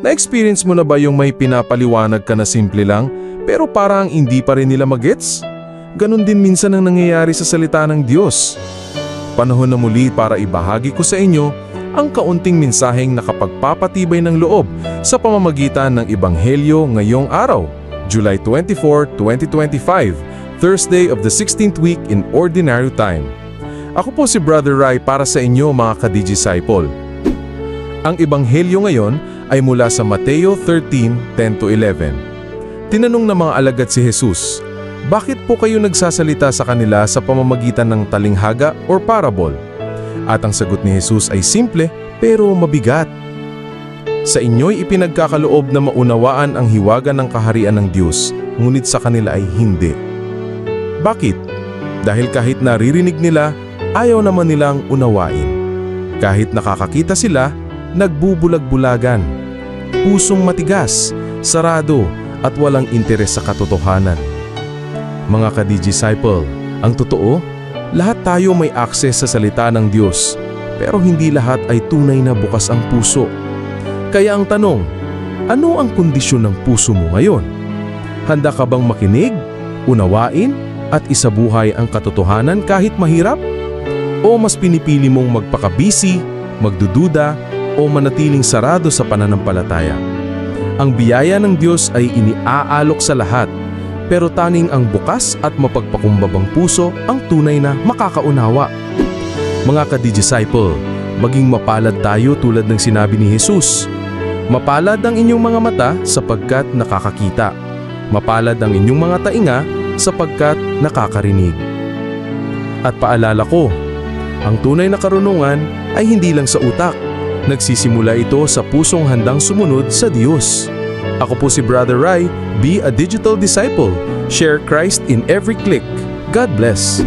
Na-experience mo na ba yung may pinapaliwanag ka na simple lang, pero parang hindi pa rin nila magets? Ganon din minsan ang nangyayari sa salita ng Diyos. Panahon na muli para ibahagi ko sa inyo ang kaunting mensaheng nakapagpapatibay ng loob sa pamamagitan ng Ebanghelyo ngayong araw, July 24, 2025, Thursday of the 16th week in Ordinary Time. Ako po si Brother Rai para sa inyo mga ka-Disciple. Ang Ebanghelyo ngayon ay mula sa Mateo 13, 10-11. Tinanong ng mga alagad si Jesus, Bakit po kayo nagsasalita sa kanila sa pamamagitan ng talinghaga or parable? At ang sagot ni Jesus ay simple pero mabigat. Sa inyo'y ipinagkakaloob na maunawaan ang hiwaga ng kaharian ng Diyos, ngunit sa kanila ay hindi. Bakit? Dahil kahit naririnig nila, ayaw naman nilang unawain. Kahit nakakakita sila, nagbubulag-bulagan. Pusong matigas, sarado, at walang interes sa katotohanan. Mga ka-disciple, ang totoo, lahat tayo may access sa salita ng Diyos, pero hindi lahat ay tunay na bukas ang puso. Kaya ang tanong, ano ang kondisyon ng puso mo ngayon? Handa ka bang makinig, unawain, at isabuhay ang katotohanan kahit mahirap? O mas pinipili mong magpakabisi, magdududa, o manatiling sarado sa pananampalataya? Ang biyaya ng Diyos ay iniaalok sa lahat, pero tanging ang bukas at mapagpakumbabang puso ang tunay na makakaunawa. Mga ka-disciple, maging mapalad tayo tulad ng sinabi ni Jesus. Mapalad ang inyong mga mata sapagkat nakakakita. Mapalad ang inyong mga tainga sapagkat nakakarinig. At paalala ko, ang tunay na karunungan ay hindi lang sa utak. Nagsisimula ito sa pusong handang sumunod sa Diyos. Ako po si Brother Rai, be a digital disciple. Share Christ in every click. God bless.